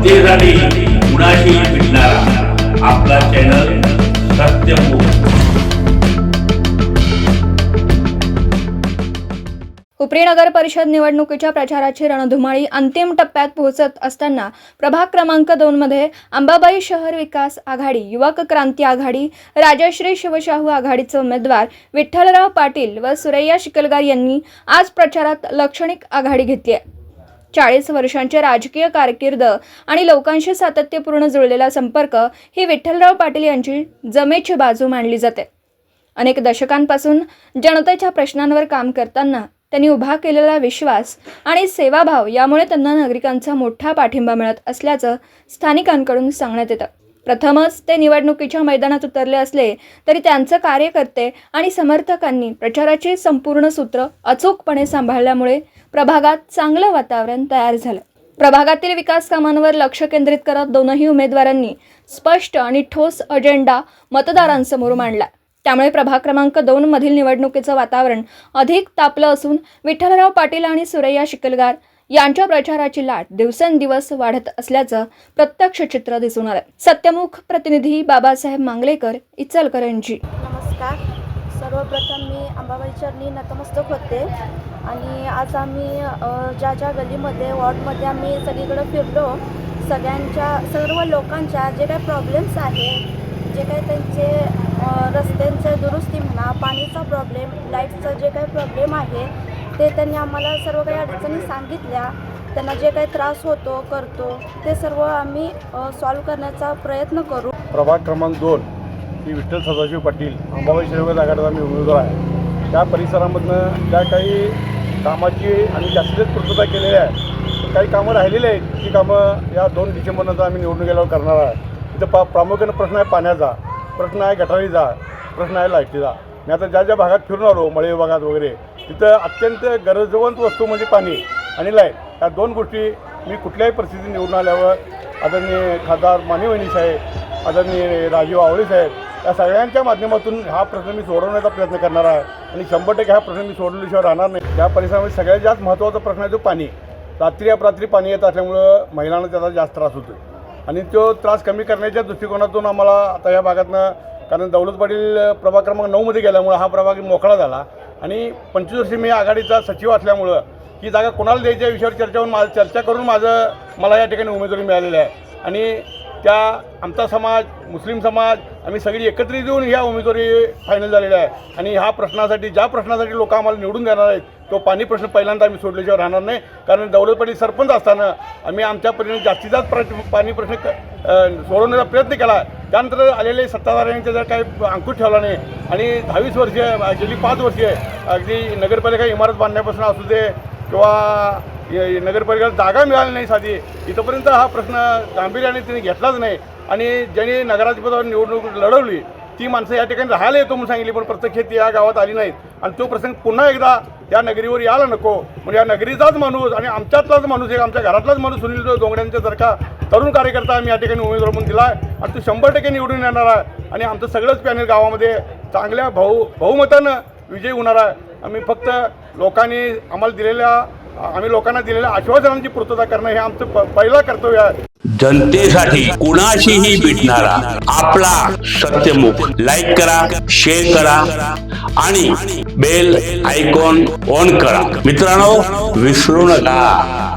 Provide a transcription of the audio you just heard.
जनतेसाठी कुणाशी भेटणारा आपला चॅनल सत्यमुख उपरी नगर परिषद निवडणुकीच्या प्रचाराची रणधुमाळी अंतिम टप्प्यात पोहोचत असताना प्रभाग क्रमांक दोनमध्ये अंबाबाई शहर विकास आघाडी युवक क्रांती आघाडी राजश्री शिवशाहू आघाडीचे उमेदवार विठ्ठलराव पाटील व सुरैया शिकलगार यांनी आज प्रचारात लाक्षणिक आघाडी घेतली आहे. चाळीस वर्षांचे राजकीय कारकीर्द आणि लोकांशी सातत्यपूर्ण जुळलेला संपर्क ही विठ्ठलराव पाटील यांची जमेची बाजू मानली जाते. अनेक दशकांपासून जनतेच्या प्रश्नांवर काम करताना त्यांनी उभा केलेला विश्वास आणि सेवाभाव यामुळे त्यांना नागरिकांचा मोठा पाठिंबा मिळत असल्याचं स्थानिकांकडून सांगण्यात येतं. प्रथमच ते निवडणुकीच्या मैदानात उतरले असले तरी त्यांचं कार्यकर्ते आणि समर्थकांनी प्रचाराचे संपूर्ण सूत्र अचूकपणे सांभाळल्यामुळे प्रभागात चांगलं वातावरण तयार झालं. प्रभागातील विकास कामांवर लक्ष केंद्रित करत दोनही उमेदवारांनी स्पष्ट आणि ठोस अजेंडा मतदारांसमोर मांडला. त्यामुळे प्रभाग क्रमांक दोन मधील निवडणुकीचं वातावरण अधिक तापलं असून विठ्ठलराव पाटील आणि सुरैया शिकलगार यांच्या प्रचाराची लाट दिवसेंदिवस वाढत असल्याचं प्रत्यक्ष चित्र दिसून आलं सत्यमुख प्रतिनिधी बाबासाहेब मांगलेकर इचलकरंजी. नमस्कार. सर्वप्रथम मी अंबाबाई चरणी नतमस्तक होते आणि आज आम्ही ज्या ज्या गलीमध्ये वॉर्डमध्ये आम्ही सगळीकडे फिरलो सगळ्यांच्या सर्व लोकांच्या जे काही प्रॉब्लेम्स आहे जे काही त्यांचे रस्त्यांचे दुरुस्ती म्हणा पाणीचा प्रॉब्लेम लाईटचा जे काही प्रॉब्लेम आहे ते त्यांनी आम्हाला सर्व काही अडचणी सांगितल्या. त्यांना जे काही त्रास होतो करतो ते सर्व आम्ही सॉल्व करण्याचा प्रयत्न करू. प्रभाग क्रमांक दोन ही विठ्ठल सदाशिव पाटील अंबाबाई शिरोगत आघाडीचा मी उमेदवार आहे. त्या परिसरामधनं ज्या काही कामाची आणि जास्तीत पूर्तता केलेली आहे काही कामं राहिलेली आहेत ती कामं या दोन डिसेंबरनंतर आम्ही निवडणूक गेल्यावर करणार आहे. इथं पा प्रामुख्यानं प्रश्न आहे पाण्याचा प्रश्न आहे गटारीचा प्रश्न आहे लाईटीचा. मी आता ज्या ज्या भागात फिरून आलो मळे विभागात वगैरे तिथं अत्यंत गरजवंत वस्तू म्हणजे पाणी आणि लाइट. या दोन गोष्टी मी कुठल्याही परिस्थितीत निवडून आल्यावर आदरणीय खासदार मानेवणी साहेब आदरणीय राजीव आवळे साहेब या सगळ्यांच्या माध्यमातून हा प्रश्न मी सोडवण्याचा प्रयत्न करणार आहे. आणि शंभर टक्के हा प्रश्न मी सोडवल्याशिवाय राहणार नाही. त्या परिसरामध्ये सगळ्यात जास्त महत्त्वाचा प्रश्न आहे तो पाणी. रात्री अपरात्री पाणी येत असल्यामुळं महिलांना त्याचा जास्त त्रास होतो आणि तो त्रास कमी करण्याच्या दृष्टिकोनातून आम्हाला आता या भागातनं कारण दौलत पाटील प्रभाग क्रमांक नऊमध्ये गेल्यामुळं हा प्रभाग मोकळा झाला. आणि पंचवीस वर्षी मी आघाडीचा सचिव असल्यामुळं ही जागा कोणाला द्यायच्या या विषयावर चर्चा होऊन माझं चर्चा करून माझं मला या ठिकाणी उमेदवारी मिळालेली आहे. आणि त्या आमचा समाज मुस्लिम समाज आम्ही सगळी एकत्रित येऊन ह्या उमेदवारी फायनल झालेल्या आहे. आणि ह्या प्रश्नासाठी ज्या प्रश्नासाठी लोक आम्हाला निवडून देणार आहेत तो पाणी प्रश्न पहिल्यांदा आम्ही सोडल्याशिवाय राहणार नाही. कारण दौलतपाडी सरपंच असताना आम्ही आमच्या परीने जास्तीत जास्त प्र पाणी प्रश्न सोडवण्याचा प्रयत्न केला. त्यानंतर आलेले सत्ताधाऱ्यांचा जर काही अंकुश ठेवला नाही आणि दहावीस वर्षे गेली पाच वर्षे अगदी नगरपालिका इमारत बांधण्यापासून असू दे किंवा नगरपालिकेला जागा मिळाली नाही साधी इथंपर्यंत हा प्रश्न गांभीर्याने तिने घेतलाच नाही. आणि ज्यांनी नगराधिपदावर निवडणूक लढवली ती माणसं या ठिकाणी राहायला येतो म्हणून सांगितली पण प्रत्यक्ष हे या गावात आली नाहीत. आणि तो प्रसंग पुन्हा एकदा या नगरीवर यायला नको. म्हणजे या नगरीचाच माणूस आणि आमच्यातलाच माणूस एक आमच्या घरातलाच माणूस सुनील डोंगड्यांच्या सारखा तरुण कार्यकर्ता आम्ही या ठिकाणी उमेदवार म्हणून दिला आहे. आणि तो शंभर टक्के निवडून येणार आहे. आणि आमचं सगळंच पॅनल गावामध्ये चांगल्या भाऊ बहुमतानं विजयी होणार आहे. आम्ही फक्त लोकांनी आम्हाला दिलेल्या आम्ही लोकांना दिलेल्या आश्वासनांची पूर्तता करणं हे आमचं पहिलं कर्तव्य आहे. जनतेसाठी कुणाशीही भेटणारा आपला सत्यमुख. लाईक करा शेअर करा आणि बेल आयकॉन ऑन करा. मित्रांनो विसरू नका.